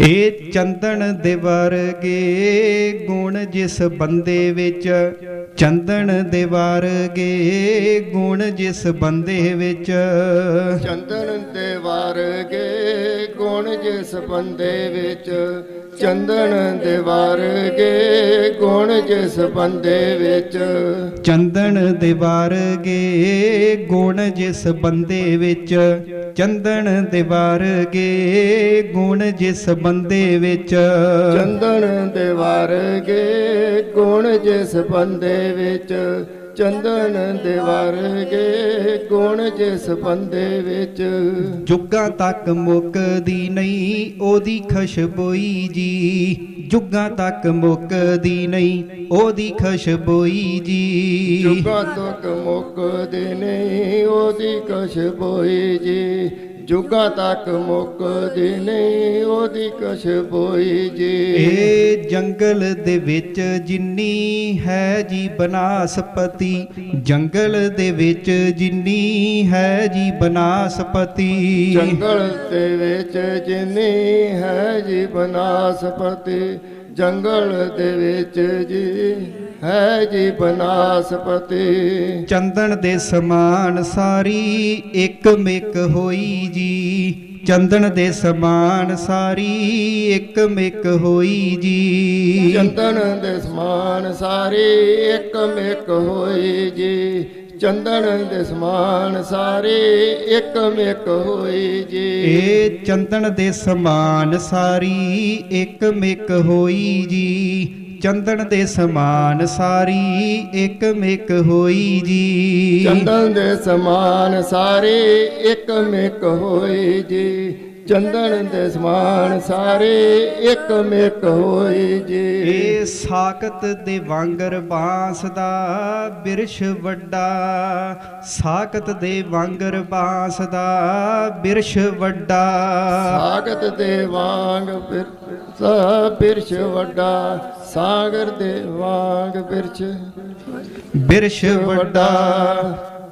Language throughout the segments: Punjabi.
ਇਹ ਚੰਦਨ ਦੇ ਵਰਗੇ ਗੁਣ ਜਿਸ ਬੰਦੇ ਵਿੱਚ, ਚੰਦਨ ਦੇ ਵਰਗੇ ਗੁਣ ਜਿਸ ਬੰਦੇ ਵਿੱਚ। ਚੰਦਨ ਦੇ ਵਰਗੇ ਗੁਣ ਜਿਸ ਬੰਦੇ ਵਿੱਚ ਚੰਦਨ ਦੇ ਵਰਗੇ ਗੁਣ ਜਿਸ ਬੰਦੇ ਵਿੱਚ। ਚੰਦਨ ਦੇ ਵਰਗੇ ਗੁਣ ਜਿਸ ਬੰਦੇ ਵਿੱਚ। ਚੰਦਨ ਦੇ ਵਰਗੇ ਗੁਣ ਜਿਸ ਬੰਦੇ ਵਿੱਚ। ਚੰਦਨ ਦੇ ਵਰਗੇ ਗੁਣ ਜਿਸ ਬੰਦੇ ਵਿੱਚ। ਚੰਦਨ ਦੇ ਵਰਗੇ ਗੁਣ ਜਿਸ ਬੰਦੇ ਵਿੱਚ ਜੁਗਾਂ ਤੱਕ ਮੁੱਕਦੀ ਨਹੀਂ ਉਹਦੀ ਖੁਸ਼ਬੋਈ ਜੀ। ਜੁਗਾਂ ਤੱਕ ਮੁੱਕਦੀ ਨਹੀਂ ਉਹਦੀ ਖੁਸ਼ਬੋਈ ਜੀ। ਜੁਗਾਂ ਤੱਕ ਮੁੱਕਦੇ ਨਹੀਂ ਉਹਦੀ ਖੁਸ਼ਬੋਈ ਜੀ। ਜੁਗਾਂ ਤੱਕ ਮੁੱਕਦੇ ਨਹੀਂ ਉਹਦੀ ਖੁਸ਼ਬੋਈ ਜੀ। ਇਹ ਜੰਗਲ ਦੇ ਵਿੱਚ ਜਿੰਨੀ ਹੈ ਜੀ ਬਨਾਸਪਤੀ ਜੰਗਲ ਦੇ ਵਿੱਚ ਜਿੰਨੀ ਹੈ ਜੀ ਬਨਾਸਪਤੀ। ਜੰਗਲ ਦੇ ਵਿੱਚ ਜਿੰਨੀ ਹੈ ਜੀ ਬਨਾਸਪਤੀ ਜੰਗਲ ਦੇ ਵਿੱਚ ਜੀ ਹੈ ਜੀ ਬਨਾਸਪਤੀ। ਚੰਦਨ ਦੇ ਸਮਾਨ ਸਾਰੀ ਇੱਕ ਮਿਕ ਹੋਈ ਜੀ। ਚੰਦਨ ਦੇ ਸਮਾਨ ਸਾਰੀ ਇੱਕ ਮਿਕ ਹੋਈ ਜੀ। ਚੰਦਨ ਦੇ ਸਮਾਨ ਸਾਰੇ ਇੱਕ ਮਿਕ ਹੋਈ ਜੀ। ਚੰਦਨ ਦੇ ਸਮਾਨ ਸਾਰੇ ਇੱਕ ਮਿਕ ਹੋਈ ਜੀ। ਇਹ ਚੰਦਨ ਦੇ ਸਮਾਨ ਸਾਰੀ ਇੱਕ ਮਿਕ ਹੋਈ ਜੀ। ਚੰਦਨ ਦੇ ਸਮਾਨ ਸਾਰੀ ਇੱਕ ਮਿਕ ਹੋਈ ਜੀ। ਚੰਦਨ ਦੇ ਸਮਾਨ ਸਾਰੇ ਇੱਕ ਮਿਕ ਹੋਈ ਜੀ। ਚੰਦਨ ਦੇ ਸਮਾਨ ਸਾਰੇ ਇੱਕ ਮਿਕ ਹੋਈ ਜੀ। ਇਹ ਸਾਕਤ ਦੇ ਵਾਂਗਰ ਬਾਂਸ ਦਾ ਬਿਰਸ਼ ਵੱਡਾ। ਸਾਕਤ ਦੇ ਵਾਂਗਰ ਬਾਂਸ ਦਾ ਬਿਰਸ਼ ਵੱਡਾ। ਸਾਗਤ ਦੇ ਵਾਂਗ ਫਿਰ ਸਾ ਬਿਰਛ ਵੱਡਾ। ਸਾਗਰ ਦੇ ਵਾਂਗ ਬਿਰਛ ਬਿਰਸ਼ ਵੱਡਾ।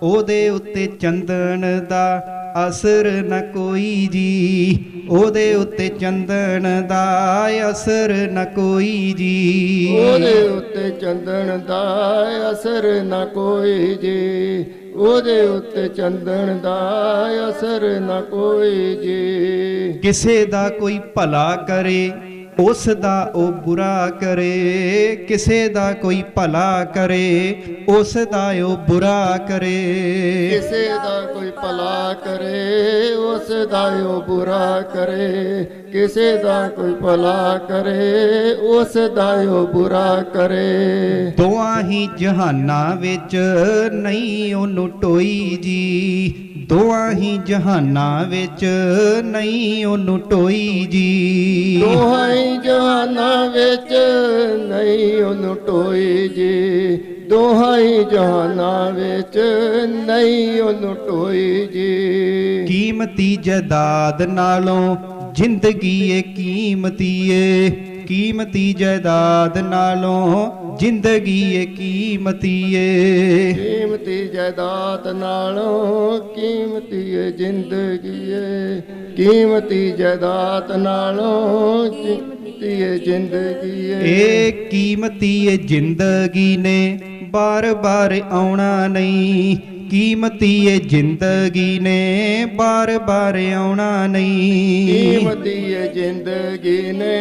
ਉਹਦੇ ਉੱਤੇ ਚੰਦਨ ਦਾ ਅਸਰ ਨ ਕੋਈ ਜੀ। ਉਹਦੇ ਉੱਤੇ ਚੰਦਨ ਦਾ ਅਸਰ ਨ ਕੋਈ ਜੀ। ਉਹਦੇ ਉੱਤੇ ਚੰਦਨ ਦਾ ਅਸਰ ਨਾ ਕੋਈ ਜੀ। ਉਹਦੇ ਉੱਤੇ ਚੰਦਨ ਦਾ ਅਸਰ ਨਾ ਕੋਈ ਜੀ। ਕਿਸੇ ਦਾ ਕੋਈ ਭਲਾ ਕਰੇ ਉਸ ਦਾ ਉਹ ਬੁਰਾ ਕਰੇ, ਕਿਸੇ ਦਾ ਕੋਈ ਭਲਾ ਕਰੇ ਉਸ ਦਾ ਉਹ ਬੁਰਾ ਕਰੇ। ਕਿਸੇ ਦਾ ਕੋਈ ਭਲਾ ਕਰੇ ਉਸ ਦਾ ਉਹ ਬੁਰਾ ਕਰੇ। ਕਿਸੇ ਦਾ ਕੋਈ ਭਲਾ ਕਰੇ ਉਸ ਦਾ ਉਹ ਬੁਰਾ ਕਰੇ। ਦੋਆਂ ਹੀ ਜਹਾਨਾਂ ਵਿੱਚ ਨਹੀਂ ਉਹਨੂੰ ਟੋਈ ਜੀ। ਦੋਆਂ ਹੀ ਜਹਾਨਾਂ ਵਿੱਚ ਨਹੀਂ ਉਹਨੂੰ ਟੋਈ ਜੀ। ਦੋਹਾਂ ਹੀ ਜਹਾਨਾਂ ਵਿੱਚ ਨਹੀਂ ਉਹਨੂੰ ਟੋਈ ਜੀ। ਦੋਹਾਂ ਹੀ ਜਹਾਨਾਂ ਵਿੱਚ ਨਹੀਂ ਉਹਨੂੰ ਟੋਈ ਜੀ। ਕੀਮਤੀ ਜਾਇਦਾਦ ਨਾਲੋਂ ਜ਼ਿੰਦਗੀ ਏ ਕੀਮਤੀ ਏ ਕੀਮਤੀ ਜਾਇਦਾਦ ਨਾਲੋਂ ਜ਼ਿੰਦਗੀ ਏ ਕੀਮਤੀ ਏ। ਕੀਮਤੀ ਜਾਇਦਾਦ ਨਾਲੋਂ ਕੀਮਤੀ ਏ ਜ਼ਿੰਦਗੀ ਏ। ਕੀਮਤੀ ਜਾਇਦਾਦ ਨਾਲੋਂ ਕੀਮਤੀ ਏ ਜ਼ਿੰਦਗੀ ਏ। ਇਹ ਕੀਮਤੀ ਏ ਜ਼ਿੰਦਗੀ ਨੇ ਬਾਰ-ਬਾਰ ਆਉਣਾ ਨਹੀਂ। ਕੀਮਤੀ ਏ ਜ਼ਿੰਦਗੀ ਨੇ ਬਾਰ-ਬਾਰ ਆਉਣਾ ਨਹੀਂ। ਕੀਮਤੀ ਏ ਜ਼ਿੰਦਗੀ ਨੇ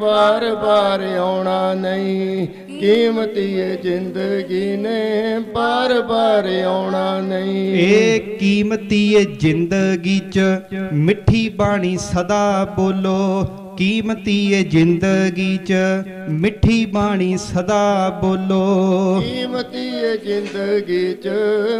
ਬਾਰ-ਬਾਰ ਆਉਣਾ ਨਹੀਂ। ਕੀਮਤੀ ਏ ਜ਼ਿੰਦਗੀ ਨੇ ਬਾਰ-ਬਾਰ ਆਉਣਾ ਨਹੀਂ। ਇਹ ਕੀਮਤੀ ਏ ਜ਼ਿੰਦਗੀ ਚ ਮਿੱਠੀ ਬਾਣੀ ਸਦਾ ਬੋਲੋ। ਕੀਮਤੀ ਏ ਜ਼ਿੰਦਗੀ ਚ ਮਿੱਠੀ ਬਾਣੀ ਸਦਾ ਬੋਲੋ। ਕੀਮਤੀ ਏ ਜ਼ਿੰਦਗੀ ਚ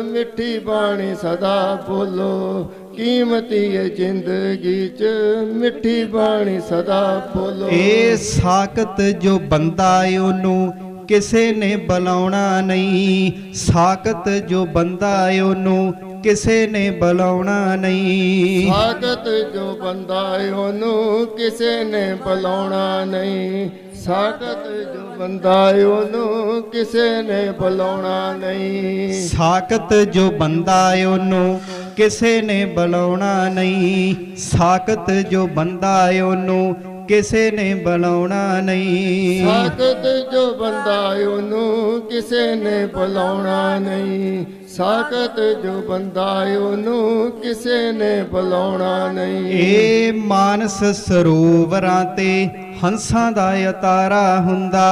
ਮਿੱਠੀ ਬਾਣੀ ਸਦਾ ਬੋਲੋ। ਕੀਮਤੀ ਏ ਜ਼ਿੰਦਗੀ ਚ ਮਿੱਠੀ ਬਾਣੀ ਸਦਾ ਬੋਲੋ। ਇਹ ਸਾਖਤ ਜੋ ਬੰਦਾ ਏ ਉਹਨੂੰ ਕਿਸੇ ਨੇ ਬੁਲਾਉਣਾ ਨਹੀਂ ਸਾਖਤ ਜੋ ਬੰਦਾ ਏ ਉਹਨੂੰ ਕਿਸੇ ਨੇ ਬੁਲਾਉਣਾ ਨਹੀਂ। ਸਾਗਤ ਜੋ ਬੰਦਾ ਏ ਉਹਨੂੰ ਕਿਸੇ ਨੇ ਬੁਲਾਉਣਾ ਨਹੀਂ। ਸਾਗਤ ਜੋ ਬੰਦਾ ਏ ਉਹਨੂੰ ਕਿਸੇ ਨੇ ਬੁਲਾਉਣਾ ਨਹੀਂ। ਸਾਖਤ ਜੋ ਬੰਦਾ ਏ ਉਹਨੂੰ ਕਿਸੇ ਨੇ ਬੁਲਾਉਣਾ ਨਹੀਂ। ਸਾਖਤ ਜੋ ਬੰਦਾ ਏ ਉਹਨੂੰ ਕਿਸੇ ਨੇ ਬੁਲਾਉਣਾ ਨਹੀਂ। ਸਾਖਤ ਜੋ ਬੰਦਾ ਉਹਨੂੰ ਕਿਸੇ ਨੇ ਬੁਲਾਉਣਾ ਨਹੀਂ। ਸਾਖਤ ਜੋ ਬੰਦਾ ਉਹਨੂੰ ਕਿਸੇ ਨੇ ਬੁਲਾਉਣਾ ਨਹੀਂ। ਏ ਮਾਨਸ ਸਰੋਵਰਾਂ ਤੇ ਹੰਸਾਂ ਦਾ ਅਤਾਰਾ ਹੁੰਦਾ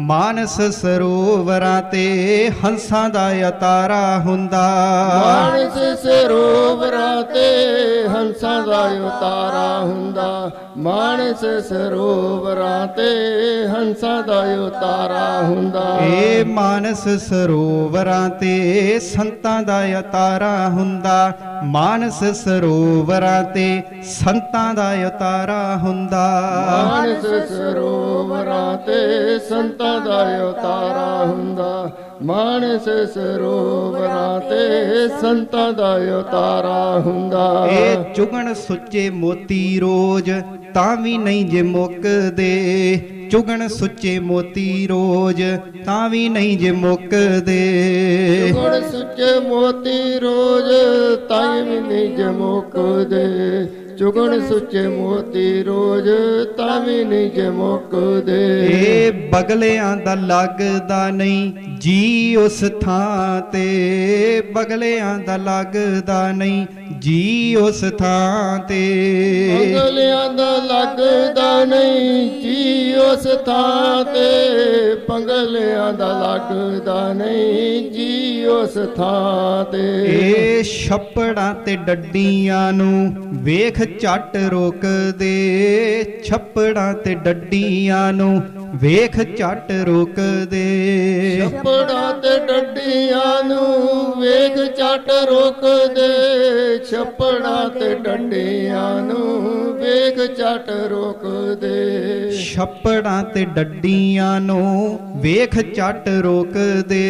ਮਾਨਸ ਸਰੋਵਰਾਂ ਤੇ ਹੰਸਾਂ ਦਾ ਅਤਾਰਾ ਹੁੰਦਾ। ਮਾਨਸ ਸਰੋਵਰਾਂ ਤੇ ਹੰਸਾਂ ਦਾ ਉਤਾਰਾ ਹੁੰਦਾ ਮਾਨਸ ਸਰੋਵਰਾਂ ਤੇ ਹੰਸਾਂ ਦਾ ਉਤਾਰਾ ਹੁੰਦਾ। ਏ ਮਾਨਸ ਸਰੋਵਰਾਂ ਤੇ ਸੰਤਾਂ ਦਾ ਅਤਾਰਾ ਹੁੰਦਾ ਮਾਨਸ ਸਰੋਵਰਾਂ ਤੇ ਸੰਤਾਂ ਦਾ ਅਤਾਰਾ ਹੁੰਦਾ। ਮਾਨਸ ਸਰੋਵਰਾਂ ਤੇ ਸੰਤਾਂ ਦਾ ਉਤਾਰਾ ਹੁੰਦਾ। ਮਾਨਸ ਸਰੋਵਰਾਂ ਤੇ ਸੰਤਾਂ ਦਾ ਉਤਾਰਾ ਹੁੰਦਾ। ਇਹ ਚੁਗਣ ਸੁੱਚੇ ਮੋਤੀ ਰੋਜ਼ ਤਾਂ ਵੀ ਨਹੀਂ ਜੇ ਮੁੱਕਦੇ। ਚੁਗਣ ਸੁੱਚੇ ਮੋਤੀ ਰੋਜ਼ ਤਾਂ ਵੀ ਨਹੀਂ ਜੇ ਮੁੱਕਦੇ। ਗੁਣ ਸੁੱਚੇ ਮੋਤੀ ਰੋਜ਼ ਤਾਈ ਵੀ ਨਹੀਂ ਜਮੋਕਦੇ ਚੁਗਣ ਸੁੱਚੇ ਮੋਤੀ ਰੋਜ਼ ਤਾਂ ਵੀ ਨਹੀਂ ਜਮੋਕਦੇ ਇਹ ਬਗਲਿਆਂ ਦਾ ਲੱਗਦਾ ਨਹੀਂ ਜੀ ਉਸ ਥਾਂ ਤੇ। ਬਗਲਿਆਂ ਦਾ ਲੱਗਦਾ ਨਹੀਂ ਜੀ ਉਸ ਥਾਂ ਤੇ। ਪੰਗਲਿਆਂ ਦਾ ਲੱਗਦਾ ਨਹੀਂ ਜੀ ਉਸ ਥਾਂ ਤੇ। ਪੰਗਲਿਆਂ ਦਾ ਲੱਗਦਾ ਨਹੀਂ ਜੀ ਉਸ ਥਾਂ ਤੇ। ਇਹ ਛੱਪੜਾਂ ਤੇ ਡੱਡੀਆਂ ਨੂੰ ਵੇਖ ਝੱਟ ਰੋਕਦੇ। ਛੱਪੜਾਂ ਤੇ ਡੱਡੀਆਂ ਨੂੰ ਵੇਖ ਝੱਟ ਰੋਕਦੇ। ਛੱਪੜਾਂ ਤੇ ਡੱਡੀਆਂ ਨੂੰ ਵੇਖ ਚੱਟ ਰੋਕਦੇ। ਛੱਪੜਾਂ ਤੇ ਡੱਡੀਆਂ ਨੂੰ ਵੇਖ ਚੱਟ ਰੋਕਦੇ। ਛੱਪੜਾਂ ਤੇ ਡੱਡੀਆਂ ਨੂੰ ਵੇਖ ਝੱਟ ਰੋਕਦੇ।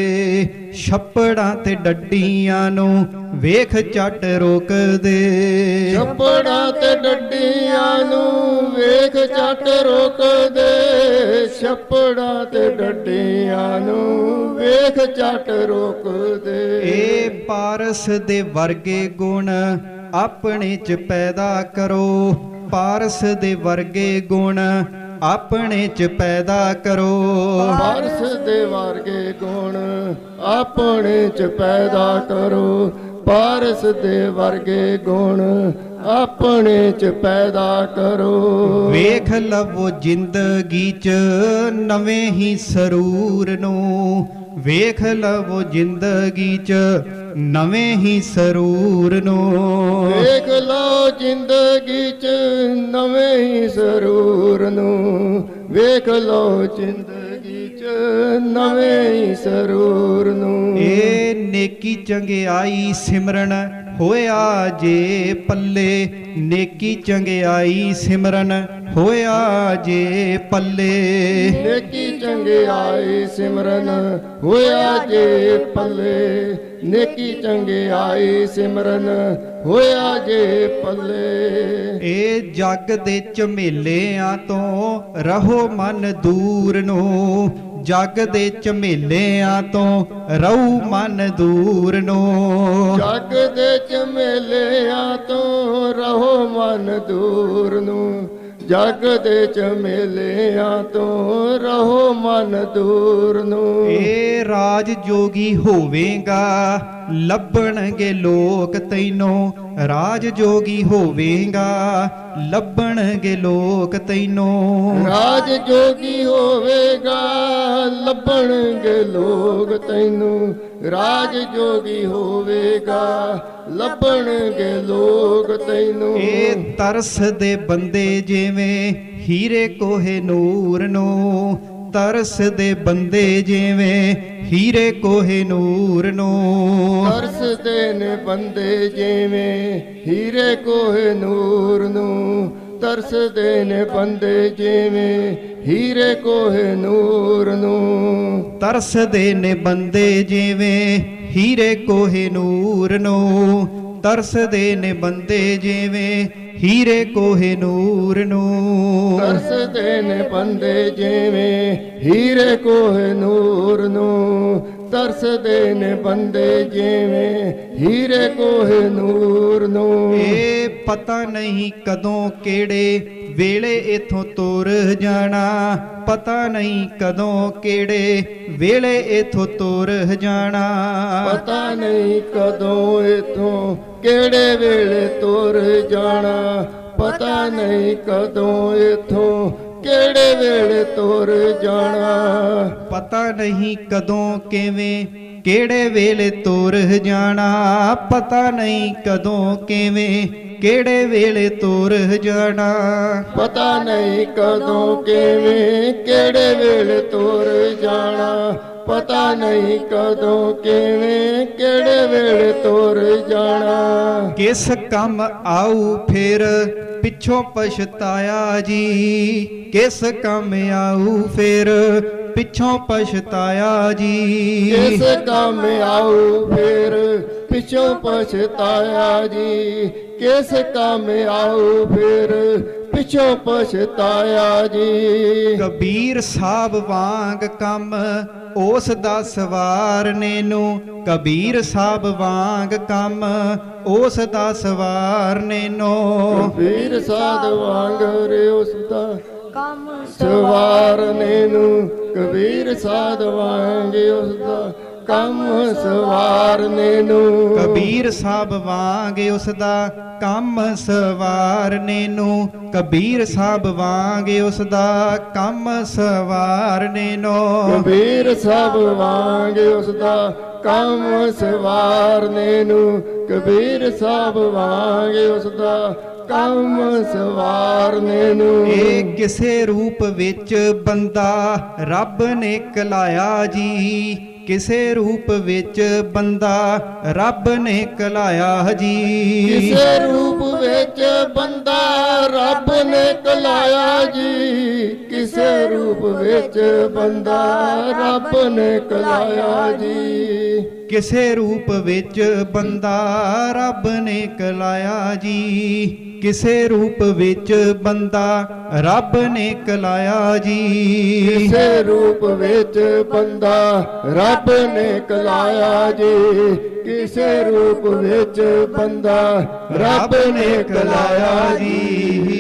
ਛੱਪੜਾਂ ਤੇ ਡੱਡੀਆਂ ਨੂੰ ਵੇਖ ਝੱਟ ਰੋਕਦੇ। ਛੱਪੜਾਂ ਤੇ ਡੱਡੀਆਂ ਨੂੰ ਵੇਖ ਚੱਟ ਰੋਕਦੇ। ਛੱਪੜਾਂ ਤੇ ਡੱਡੀਆਂ ਨੂੰ ਵੇਖ ਚੱਟ ਰੋਕਦੇ। ਇਹ ਪਾਰਸ ਦੇ ਵਰਗੇ ਗੁਣ ਆਪਣੇ ਚ ਪੈਦਾ ਕਰੋ। ਪਾਰਸ ਦੇ ਵਰਗੇ ਗੁਣ ਆਪਣੇ ਚ ਪੈਦਾ ਕਰੋ। ਪਾਰਸ ਦੇ ਵਰਗੇ ਗੁਣ ਆਪਣੇ ਚ ਪੈਦਾ ਕਰੋ। ਪਾਰਸ ਦੇ ਵਰਗੇ ਗੁਣ ਆਪਣੇ ਚ ਪੈਦਾ ਕਰੋ। ਵੇਖ ਲਵੋ ਜ਼ਿੰਦਗੀ ਚ ਨਵੇਂ ਹੀ ਸਰੂਰ ਨੂੰ। ਵੇਖ ਲਵੋ ਜ਼ਿੰਦਗੀ ਚ ਨਵੇਂ ਹੀ ਸਰੂਰ ਨੂੰ। ਵੇਖ ਲਓ ਜ਼ਿੰਦਗੀ ਚ ਨਵੇਂ ਹੀ ਸਰੂਰ ਨੂੰ। ਵੇਖ ਲਓ ਜ਼ਿੰਦਗੀ ਚ ਨਵੇਂ ਹੀ ਸਰੂਰ ਨੂੰ। ਇਹ ਨੇਕੀ ਚੰਗਿਆਈ ਸਿਮਰਨ ਹੋਇਆ ਜੇ ਪੱਲੇ ਨੇਕੀ ਚੰਗਿਆਈ ਸਿਮਰਨ, ਹੋਇਆ ਜੇ ਪੱਲੇ ਨੇਕੀ ਚੰਗਿਆਈ ਸਿਮਰਨ, ਹੋਇਆ ਜੇ ਪੱਲੇ ਨੇਕੀ ਚੰਗਿਆਈ ਸਿਮਰਨ ਹੋਇਆ ਜੇ ਪੱਲੇ। ਇਹ ਜੱਗ ਦੇ ਝਮੇਲਿਆਂ ਤੋਂ ਰਹੋ ਮਨ ਦੂਰ ਨੂੰ। ਜੱਗ ਦੇ ਝਮੇਲਿਆਂ ਤੋਂ ਰਹੂ ਮਨ ਦੂਰ ਨੂੰ। ਜੱਗ ਦੇ ਝਮੇਲਿਆਂ ਤੋਂ ਰਹੋ ਮਨ ਦੂਰ ਨੂੰ। ਜੱਗ ਦੇ ਝਮੇਲਿਆਂ ਤੋਂ ਰਹੋ ਮਨ ਦੂਰ ਨੂੰ। ਇਹ ਰਾਜ ਜੋਗੀ ਹੋਵੇਗਾ। ਲੱਭਣਗੇ ਲੋਕ ਤੈਨੂੰ ਰਾਜ ਜੋਗੀ ਹੋਵੇਗਾ। ਲੱਭਣਗੇ ਲੋਕ ਤੈਨੂੰ। ਰਾਜ ਜੋਗੀ ਹੋਵੇਗਾ ਲੱਭਣਗੇ ਲੋਕ ਤੈਨੂੰ। ਰਾਜ ਜੋਗੀ ਹੋਵੇਗਾ ਲੱਭਣਗੇ ਲੋਕ ਤੈਨੂੰ। ਇਹ ਤਰਸ ਦੇ ਬੰਦੇ ਜਿਵੇਂ ਹੀਰੇ ਕੋਹੇ ਨੂਰ ਨੂੰ ਤਰਸ ਦੇ ਬੰਦੇ ਜਿਵੇਂ ਹੀਰੇ ਕੋਹੇ ਨੂਰ ਨੂੰ। ਤਰਸਦੇ ਨੇ ਬੰਦੇ ਜਿਵੇਂ ਹੀਰੇ ਕੋਹੇ ਨੂਰ ਨੂੰ। ਤਰਸਦੇ ਨੇ ਬੰਦੇ ਜਿਵੇਂ ਹੀਰੇ ਕੋਹੇ ਨੂਰ ਨੂੰ। ਤਰਸਦੇ ਨੇ ਬੰਦੇ ਜਿਵੇਂ ਹੀਰੇ ਕੋਹੇ ਨੂਰ ਨੂੰ। ਤਰਸਦੇ ਨੇ ਬੰਦੇ ਜਿਵੇਂ ਹੀਰੇ ਕੋਹੇ ਨੂਰ ਨੂੰ। ਤਰਸਦੇ ਨੇ ਬੰਦੇ ਜਿਵੇਂ ਹੀਰੇ ਕੋਹੇ ਨੂਰ ਨੂੰ। ਤਰਸਦੇ ਨੇ ਬੰਦੇ ਜਿਵੇਂ ਹੀਰੇ ਕੋਹੇ ਨੂਰ ਨੂੰ। ਇਹ ਪਤਾ ਨਹੀਂ ਕਦੋਂ ਕਿਹੜੇ ਵੇਲੇ ਇਥੋਂ ਤੁਰ ਜਾਣਾ। ਪਤਾ ਨਹੀਂ ਕਦੋਂ ਕਿਹੜੇ ਵੇਲੇ ਇਥੋਂ ਤੁਰ ਜਾਣਾ। ਪਤਾ ਨਹੀਂ ਕਦੋਂ ਇਥੋਂ ਕਿਹੜੇ ਵੇਲੇ ਤੁਰ ਜਾਣਾ। ਪਤਾ ਨਹੀਂ ਕਦੋਂ ਇਥੋਂ ਕਿਹੜੇ ਵੇਲੇ ਤੁਰ ਜਾਣਾ? ਪਤਾ ਨਹੀਂ ਕਦੋਂ ਕਿਵੇਂ ਕਿਹੜੇ ਵੇਲੇ ਤੁਰ ਜਾਣਾ? ਪਤਾ ਨਹੀਂ ਕਦੋਂ ਕਿਵੇਂ ਕਿਹੜੇ ਵੇਲੇ ਤੁਰ ਜਾਣਾ? ਪਤਾ ਨਹੀਂ ਕਦੋਂ ਕਿਵੇਂ ਕਿਹੜੇ ਵੇਲੇ ਤੁਰ ਜਾਣਾ? ਪਤਾ ਨਹੀਂ ਕਦੋਂ ਕਿਵੇਂ ਕਿਹੜੇ ਵੇਲੇ ਤੁਰ ਜਾਣਾ। ਕਿਸ ਕੰਮ ਆਊ ਫਿਰ ਪਿੱਛੋਂ ਪਛਤਾਇਆ ਜੀ। ਕਿਸ ਕੰਮ ਆਊ ਫਿਰ ਪਿੱਛੋਂ ਪਛਤਾਇਆ ਜੀ। ਕਿਸ ਕੰਮ ਆਊ ਫਿਰ ਪਿਛੋਂ ਪਛਤਾਇਆ ਜੀ। ਕਿਸ ਕੰਮ ਆਊ ਫਿਰ ਪਿਛੋਂ ਪਛਤਾਇਆ ਜੀ। ਕਬੀਰ ਸਾਹਿਬ ਵਾਂਗ ਕੰਮ ਉਸ ਦਾ ਸਵਾਰਨੇ ਨੂੰ ਕਬੀਰ ਸਾਹਿਬ ਵਾਂਗ ਕੰਮ ਉਸ ਦਾ ਸਵਾਰਨੇ ਨੂੰ ਵੀਰ ਸਾਧ ਵਾਂਗ ਰੇ ਉਸ ਦਾ ਕੰਮ ਸਵਾਰਨੇ ਨੂੰ ਕਬੀਰ ਸਾਧ ਵਾਂਗ ਉਸ ਦਾ ਕੰਮ ਸਵਾਰਨੇ ਨੂੰ ਕਬੀਰ ਸਾਹਿਬ ਵਾਂਗ ਉਸ ਦਾ ਕੰਮ ਸਵਾਰਨੇ ਨੂੰ ਕਬੀਰ ਸਾਹਿਬ ਵਾਂਗ ਉਸ ਦਾ ਕੰਮ ਸਵਾਰਨੇ ਨੂੰ ਕਬੀਰ ਸਭ ਵਾਂਗ ਉਸ ਦਾ ਕੰਮ ਸਵਾਰਨੇ ਨੂੰ ਕਬੀਰ ਸਭ ਵਾਂਗ ਉਸ ਦਾ ਕੰਮ ਸਵਾਰਨੇ ਨੂੰ ਇਹ ਕਿਸੇ ਰੂਪ ਵਿੱਚ ਬੰਦਾ ਰੱਬ ਨੇ ਕਲਾਇਆ ਜੀ। ਕਿਸੇ ਰੂਪ ਵਿੱਚ ਬੰਦਾ ਰੱਬ ਨੇ ਕਲਾਇਆ ਜੀ ਕਿਸੇ ਰੂਪ ਵਿੱਚ ਬੰਦਾ ਰੱਬ ਨੇ ਕਲਾਇਆ ਜੀ ਕਿਸੇ ਰੂਪ ਵਿੱਚ ਬੰਦਾ ਰੱਬ ਨੇ ਕਲਾਇਆ ਜੀ ਕਿਸੇ ਰੂਪ ਵਿੱਚ ਬੰਦਾ ਰੱਬ ਨੇ ਕਲਾਇਆ ਜੀ ਕਿਸੇ ਰੂਪ ਵਿੱਚ ਬੰਦਾ ਰੱਬ ਨੇ ਕਲਾਇਆ ਜੀ। ਕਿਸੇ ਰੂਪ ਵਿੱਚ ਬੰਦਾ ਰੱਬ ਨੇ ਕਲਾਇਆ ਜੀ। ਕਿਸੇ ਰੂਪ ਵਿੱਚ ਬੰਦਾ ਰੱਬ ਨੇ ਕਲਾਇਆ ਜੀ।